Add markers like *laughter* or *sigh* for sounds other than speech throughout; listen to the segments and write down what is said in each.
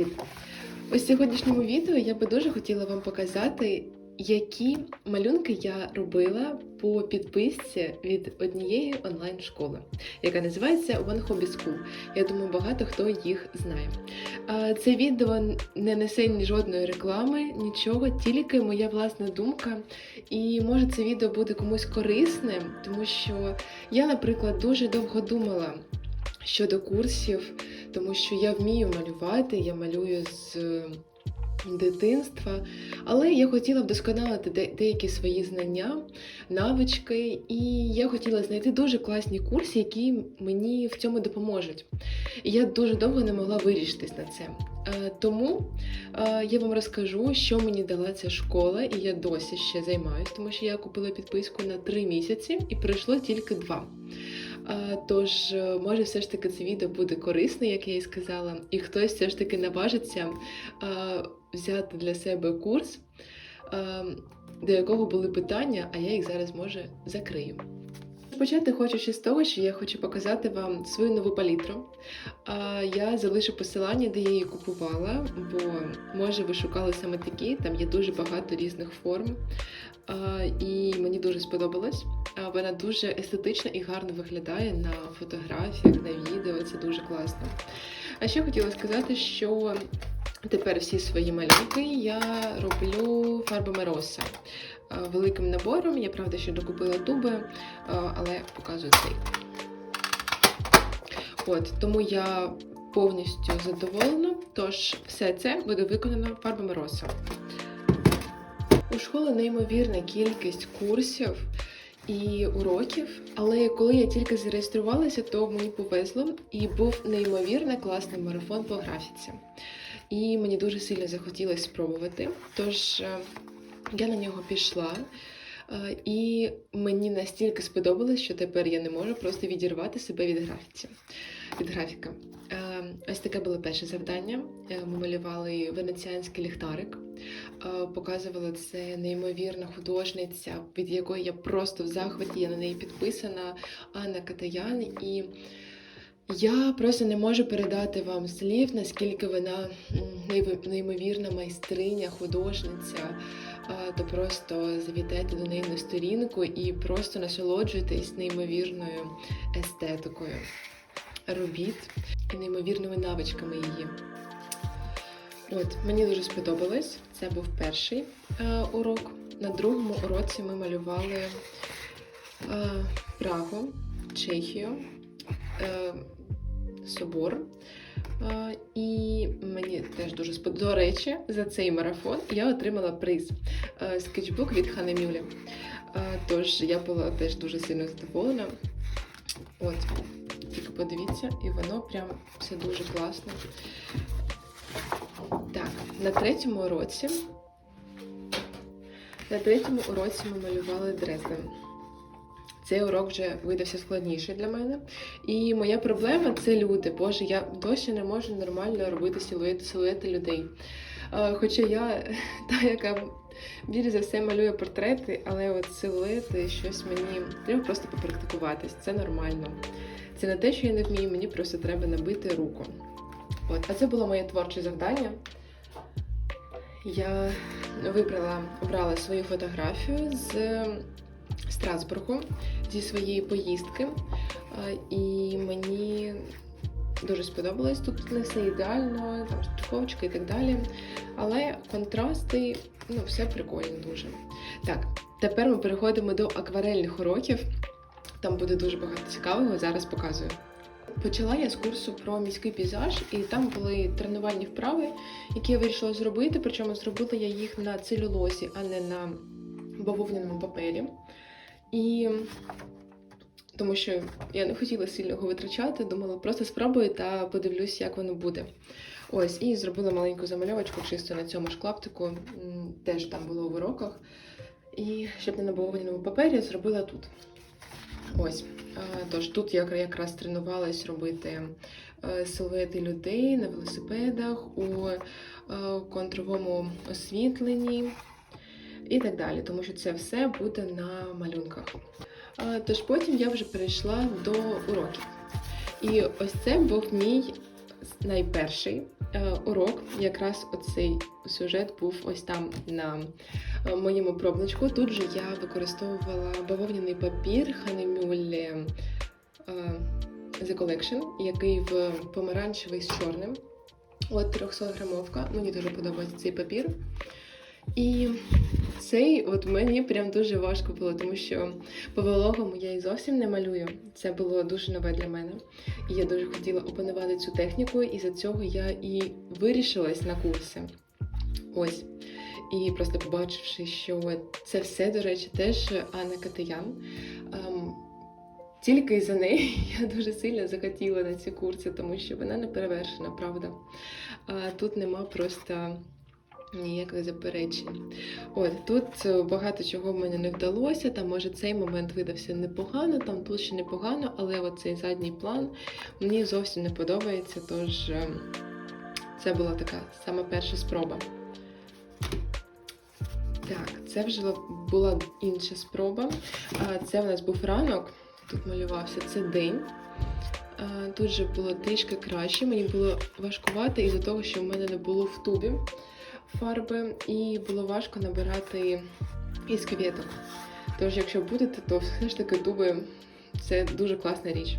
Привіт! У сьогоднішньому відео я би дуже хотіла вам показати, які малюнки я робила по підписці від однієї онлайн-школи, яка називається One Hobby School. Я думаю, багато хто їх знає. Це відео не несе ні жодної реклами, нічого, тільки моя власна думка. І може це відео буде комусь корисним, тому що я, наприклад, дуже довго думала щодо курсів тому що я вмію малювати, я малюю з е, дитинства, але я хотіла вдосконалити де- деякі свої знання, навички, і я хотіла знайти дуже класні курси, які мені в цьому допоможуть. І я дуже довго не могла вирішитись на це. Е, Тому е, я вам розкажу, що мені дала ця школа, і я досі ще займаюсь, тому що я купила підписку на 3 місяці і пройшло тільки 2. А, Тож, е, може, все ж таки це відео буде корисне, як я і сказала, і хтось все ж таки наважиться взяти для себе курс, до якого були питання, а я їх зараз може закрию. Почати хочу ще з того, що я хочу показати вам свою нову палітру. Я залишу посилання, де я її купувала, бо може ви шукали саме такі, там є дуже багато різних форм. І мені дуже сподобалось. А, Вона дуже естетична і гарно виглядає на фотографіях, на відео. Це дуже класно. А ще хотіла сказати, що тепер всі свої малюнки я роблю фарбами роса. Великим набором. Я правда ще докупила туби, а, але показую цей. От, тому я повністю задоволена. Тож все це буде виконано фарбами роса. У школи неймовірна кількість курсів і уроків, але коли я тільки зареєструвалася, то мені повезло і був неймовірно класний марафон по графіці. І мені дуже сильно захотілося спробувати. Тож е, я на нього пішла. е, І мені настільки сподобалось, що тепер я не можу просто відірвати себе від графіці, від графіка. Ось таке було перше завдання. Е, Ми малювали венеціанський ліхтарик. Е, Показувала це неймовірна художниця, від якої я просто в захваті, я на неї підписана, Анна Катаян. І я просто не можу передати вам слів, наскільки вона неймовірна майстриня, художниця. Е, То просто завітайте до неї на сторінку і просто насолоджуйтесь неймовірною естетикою робіт неймовірними навичками її. От, мені дуже сподобалось. Це був перший е, урок. На другому уроці ми малювали е, Прагу, Чехію, е, собор. Е, і мені теж дуже сподобалось. До речі, за цей марафон я отримала приз е, скетчбук від Хани Мюлі. Е, тож я була теж дуже сильно задоволена. От, подивіться, і воно прям все дуже класно. Так, на третьому уроці. На третьому уроці ми малювали Дрезден. Цей урок вже видався складніший для мене. І моя проблема це люди. Боже, я досі не можу нормально робити силуети, силуети людей. Е, Хоча я *laughs* та, яка більш за все малює портрети, але от силуети, щось мені треба просто попрактикуватись. Це нормально. Це не те, що я не вмію, мені просто треба набити руку. От, а це було моє творче завдання. Я вибрала, обрала свою фотографію з Страсбургу, зі своєї поїздки. І мені дуже сподобалось. Тут не все ідеально, там штриховочки і так далі. Але контрасти, ну, все прикольно дуже. Так, тепер ми переходимо до акварельних уроків. Там буде дуже багато цікавого, зараз показую. Почала я з курсу про міський пейзаж, і там були тренувальні вправи, які я вирішила зробити. Причому зробила я їх на целюлозі, а не на бавовняному папері. І тому що я не хотіла сильно його витрачати, думала, просто спробую та подивлюсь, як воно буде. Ось, і зробила маленьку замальовочку чисто на цьому ж клаптику, теж там було в уроках. І щоб не на бавовняному папері, зробила тут. Ось. Тож тут я якраз тренувалась робити е, силуети людей на велосипедах у е, контровому освітленні і так далі, тому що це все буде на малюнках. Тож потім я вже перейшла до уроків. І ось це був мій найперший е, урок. Якраз оцей сюжет був ось там на е, моєму пробничку. Тут же я використовувала бавовняний папір Ханемюль е, The Collection, який в помаранчевий з чорним. От 300 грамовка. Мені дуже подобається цей папір. І цей от мені прям дуже важко було, тому що по вологому я і зовсім не малюю. Це було дуже нове для мене. І я дуже хотіла опанувати цю техніку, і за цього я і вирішилась на курси. Ось. І просто побачивши, що це все, до речі, теж Анна Катаян. Ем, тільки за неї *laughs* я дуже сильно захотіла на ці курси, тому що вона не перевершена, правда. А тут нема просто ніяких заперечень. От тут е, багато чого в мене не вдалося. Там, може, цей момент видався непогано, там тут ще непогано, але от цей задній план мені зовсім не подобається. Тож е, це була така сама перша спроба. Так, це вже була інша спроба. Це в нас був ранок, тут малювався це день. Тут же було трішки краще. Мені було важкувати із-за того, що в мене не було в тубі фарби, і було важко набирати із квіток. Тож, якщо будете, то все ж таки туби це дуже класна річ.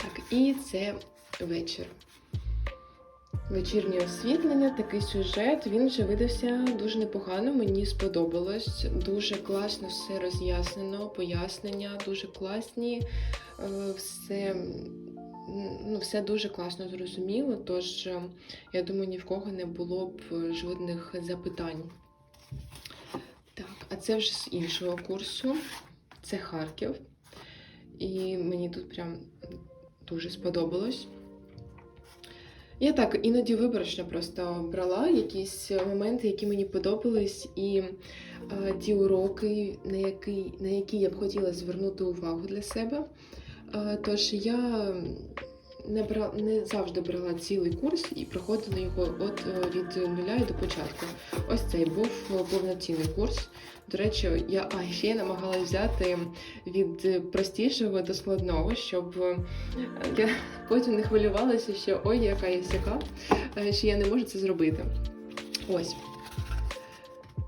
Так, і це вечір. Вечірнє освітлення, такий сюжет. Він вже видався дуже непогано. Мені сподобалось. Дуже класно все роз'яснено, пояснення, дуже класні. е, Все, ну, все дуже класно зрозуміло. Тож, е, я думаю, ні в кого не було б жодних запитань. Так, а це вже з іншого курсу. Це Харків. І мені тут прям дуже сподобалось. Я так іноді виборочно просто брала якісь моменти, які мені подобались, і е, ті уроки, на які, на які я б хотіла звернути увагу для себе. Е, тож я не, бра, не завжди брала цілий курс і проходила його от е, від нуля до початку. Ось цей був повноцінний курс. До речі, я а, ще намагалася взяти від простішого до складного, щоб е, я потім не хвилювалася, що ой, яка я сяка, що я не можу це зробити. Ось.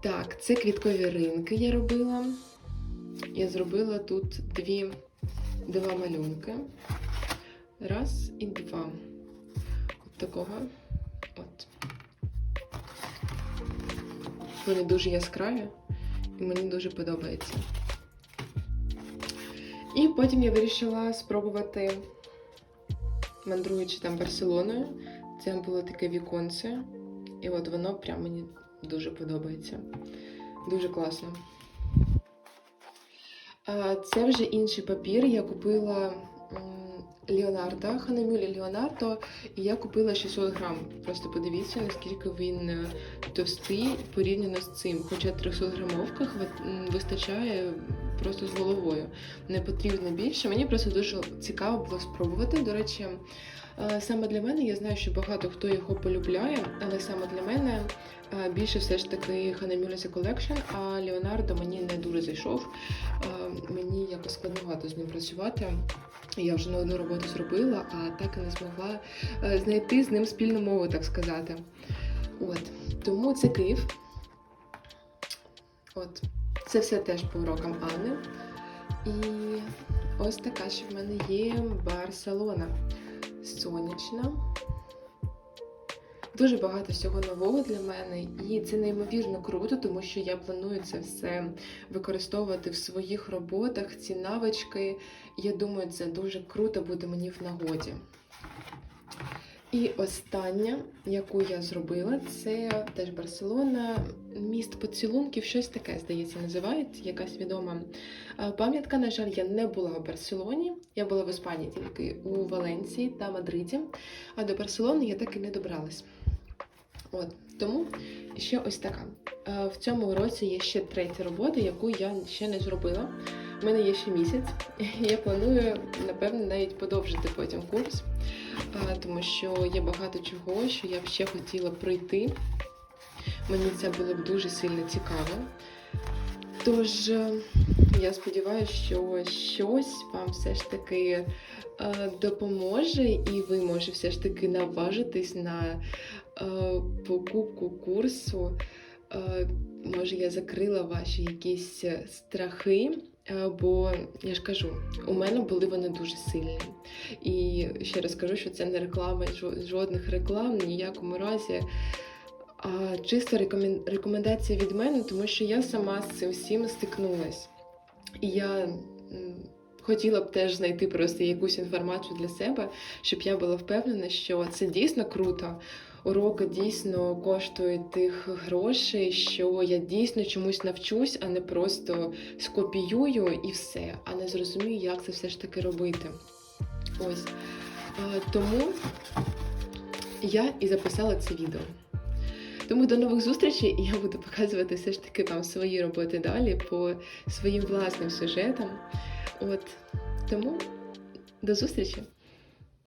Так, це квіткові ринки я робила. Я зробила тут дві, два малюнки. Раз і два. От такого. От. Вони дуже яскраві і мені дуже подобається. І потім я вирішила спробувати, мандруючи там Барселоною. Це було таке віконце. І от воно прям мені дуже подобається. Дуже класно. Це вже інший папір. Я купила Леонардо, Ханемюлі Леонардо, і я купила 600 грам. Просто подивіться, наскільки він е, товстий порівняно з цим. Хоча 300 грамовка хват- м, вистачає просто з головою. Не потрібно більше. Мені просто дуже цікаво було спробувати. До речі, е, саме для мене я знаю, що багато хто його полюбляє, але саме для мене більше все ж таки The Collection, а Леонардо мені не дуже зайшов. Е, Мені якось складновато з ним працювати. Я вже не одну роботу зробила, а так і не змогла е, знайти з ним спільну мову, так сказати. От. Тому це Київ. От. Це все теж по урокам Анни. І ось така ще в мене є Барселона. Сонячна. Дуже багато всього нового для мене, і це неймовірно круто, тому що я планую це все використовувати в своїх роботах, ці навички. Я думаю, це дуже круто буде мені в нагоді. І остання, яку я зробила, це теж Барселона, міст поцілунків, щось таке, здається, називається, якась відома е, пам'ятка. На жаль, я не була в Барселоні, я була в Іспанії тільки у Валенції та Мадриді, а до Барселони я так і не добралась. От, тому ще ось така. Е, В цьому році є ще третя робота, яку я ще не зробила. У мене є ще місяць, *laughs* я планую, напевно, навіть подовжити потім курс, е, тому що є багато чого, що я б ще хотіла пройти. Мені це було б дуже сильно цікаво. Тож, е, Я сподіваюся, що щось вам все ж таки допоможе, і ви може все ж таки наважитись на покупку курсу. Е, може, я закрила ваші якісь страхи, е, бо я ж кажу, у мене були вони дуже сильні. І ще раз кажу, що це не реклама, жо- жодних реклам, ні в якому разі. А чисто рекомендація від мене, тому що я сама з цим всім стикнулась. І я хотіла б теж знайти просто якусь інформацію для себе, щоб я була впевнена, що це дійсно круто. Уроки дійсно коштують тих грошей, що я дійсно чомусь навчусь, а не просто скопіюю і все, а не зрозумію, як це все ж таки робити. Ось. Тому я і записала це відео. Тому до нових зустрічей, і я буду показувати все ж таки вам свої роботи далі по своїм власним сюжетам. От тому до зустрічі!